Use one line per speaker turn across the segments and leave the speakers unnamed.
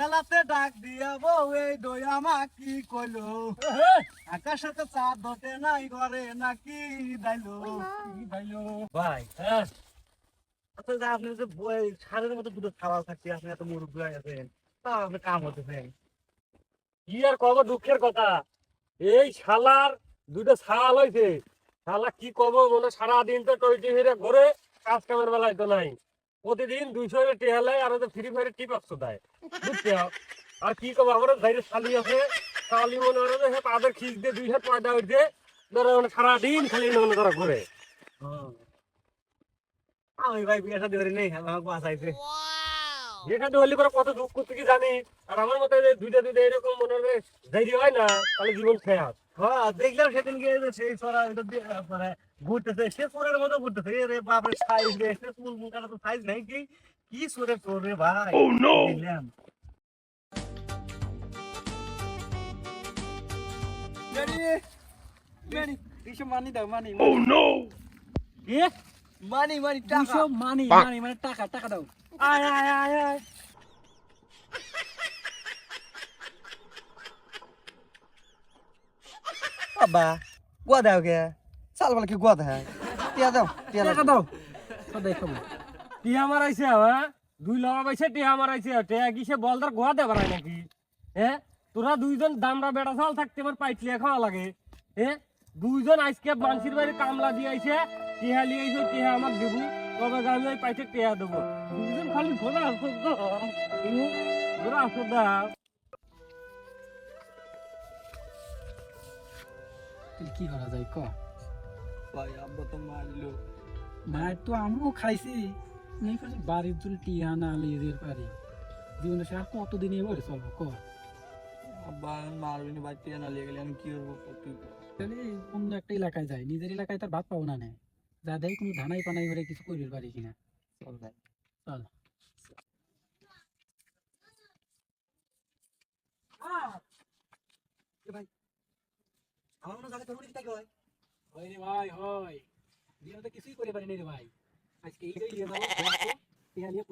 মেলাতে ডাক দিয়া বউ এই দই আমা কি কইলো? আকাশে চাঁদ ধতে নাই ঘরে নাকি দাইলো? দাইলো? ভাই
হ্যাঁ।
আচ্ছা যে আপনি যে সারের মতো দুটো খাওয়া থাকছে আপনি এত মুরব্বী হয়ে গেছেন। তা আপনি কাম হতেছেন
কি আর কব দুঃখের কথা। এই শালার দুটো ছাল হয়েছে শালা কি কব মনে সারাদিন তো টইটি ফিরে ঘরে কাজ কামের বেলায় তো নাই। প্রতিদিন দুইশো টেহালে আর ফ্রি ফায়ারে টিপ একশো দেয়। বুঝতে আর কি কব আমার বাইরে শালি আছে। শালি মনে হয় যে তাদের খিচ দিয়ে দুই হাত পয়দা হইতে ধরো মানে সারাদিন খালি মনে করা ঘুরে।
আমি ভাই বিয়ে সাথে ধরে নেই আমাকে বাঁচাইছে
যেখানে হলি করে কত দুঃখ তুই কি জানি? আর আমার মতে যে দুইটা দুইটা এরকম মনে হবে ধৈর্য হয় না তাহলে জীবন শেষ।
হ্যাঁ দেখলাম সেদিন গিয়ে যে সেই সরা এটা মানে ঘুরতেছে সে সোরের মতো ঘুরতেছে। রে বাপরে সাইজ রে সে চুল মুখাটা তো সাইজ নাই কি? কি সোরে সোর রে ভাই দেখলাম।
মানি দাও মানি
কি
মানি মানি দুইশো মানি মানি মানে টাকা টাকা দাও।
আয় আয় আয় আয়।
বাবা গুয়া দাও কে চাল বলে কি গুয়া দাও টিয়া দাও টিয়া টাকা দাও। সদাই খাব।
টিহা মারাইছে হ্যাঁ দুই লড়া পাইছে টিহা মারাইছে। টিহা কিসে বলদার গোয়া দে বাড়াই নাকি? হ্যাঁ তোরা দুইজন দামরা বেড়া চাল থাকতে এবার পাইটলিয়া খাওয়া লাগে। হ্যাঁ দুইজন আজকে মানসির বাড়ি কামলা দিয়ে আইছে। টিহা লিয়ে আইছে টিহা আমার দেবু। তবে আমি ওই পাইতে টিহা দেবো। দুইজন খালি ঘোরা আসো ঘোরা আসো দা
কি করা যায় ক?
ভাই আব্বা তো মারলো।
মায়ের তো আমিও খাইছি। নেই করছি বাড়ির জন্য টিয়া না লিয়ে পারি জীবনে সে আর কতদিন এবারে চলবো ক?
আব্বা মারবি না বাচ্চা না লিয়ে গেলে আমি কি করব
তাহলে অন্য একটা এলাকায় যাই নিজের এলাকায় তার ভাত পাবো না নে। যা দেয় কোনো ধানাই পানাই করে কিছু করির পারি কিনা।
চল ভাই।
চল।
আমার মনে জায়গা তোর দিতে হয়।
হয় রে ভাই হয়। জীবনে তো কিছুই করে পারিনি রে ভাই। আজকে এইটাই নিয়ে যাব টিয়া নিয়ে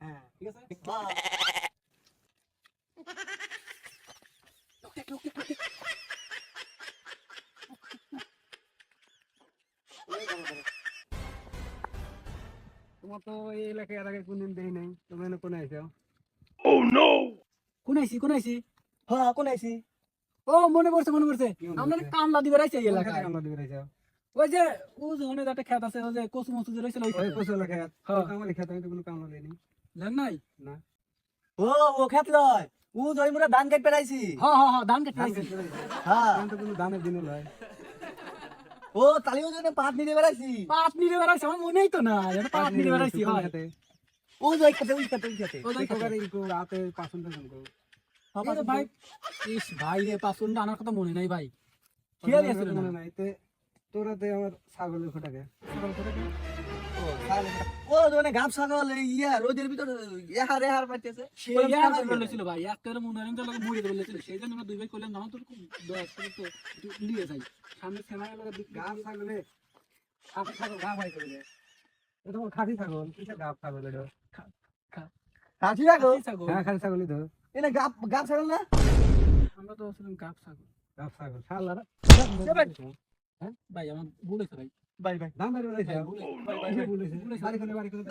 হ্যাঁ।
ঠিক আছে?
তোমার তো এই এলাকায় এর আগে কোনদিন দেই নাই। তুমি কোন আইছো
কোন আইছি কোন আইছি
হ্যাঁ কোন আইছি
ও মনে পড়ছে মনে পড়ছে। আমরা? কামলা দিবে রাইছে এই এলাকায়।
আমরা দিবে আইছো
ওই যে ও অনেক একটা খেত আছে ওই যে কচু মচু যে রয়েছিল ওই
ওই
খেতে।
কোসো এলাকায়
হ্যাঁ।
আমার খেতে আমি তো কোনো কাম লাগেনি
জান নাই?
ও ও খেত লয়। ও জয় মুরা ধান কাট পেরাইছি
হ্যাঁ হ্যাঁ হ্যাঁ ধান কেটে
পেরাইছি
হ্যাঁ।
আমি তো কোনো ধানের দিন লয়। ও তালিও জন্য পাত নিতে পেরাইছি
পাট নিয়ে বেড়াইছি আমার মনেই তো না এটা পাট নিয়ে বেড়াইছি হয়।
ও জয় খেতে ওই খেতে ওই খেতে
ও জয় খেতে।
রাতে
এই যে ভাই। ইস ভাই রে পাঁচন আনার কথা মনে নাই ভাই। খেয়াল আসলে না।
নাই। তে তোরাতে আমার ছাগলের ফটাকে ও মানে গাব ছাগল ইয়া রোদের ভিতর এহার এহার পাইতেছে
সেই আর বলেছিল ভাই। একটা মনে লাগে মুড়ি বলেছিল সেই জন্য আমরা দুই ভাই করলাম না তোর খুব দয়া করে তো একটু নিয়ে যাই। সামনে সেনাই লাগে
গাব ছাগলে। খাসি ছাগল গাব হয় করে এটা তো খাসি ছাগল? কিসের গাব ছাগল এটা? খাসি ছাগল?
ছাগল।
হ্যাঁ খাসি ছাগলই তো। এটা গাপ গাপ ছাগল না
আমরা তো আসলে গাপ ছাগল
গাপ ছাগল শালা
ভাই আমার বলেছে ভাই
দাম
ভাই, ভাই, ভাই, ভাই,
বলেছে
বলেছে।
বাড়ি করে বাড়ি করে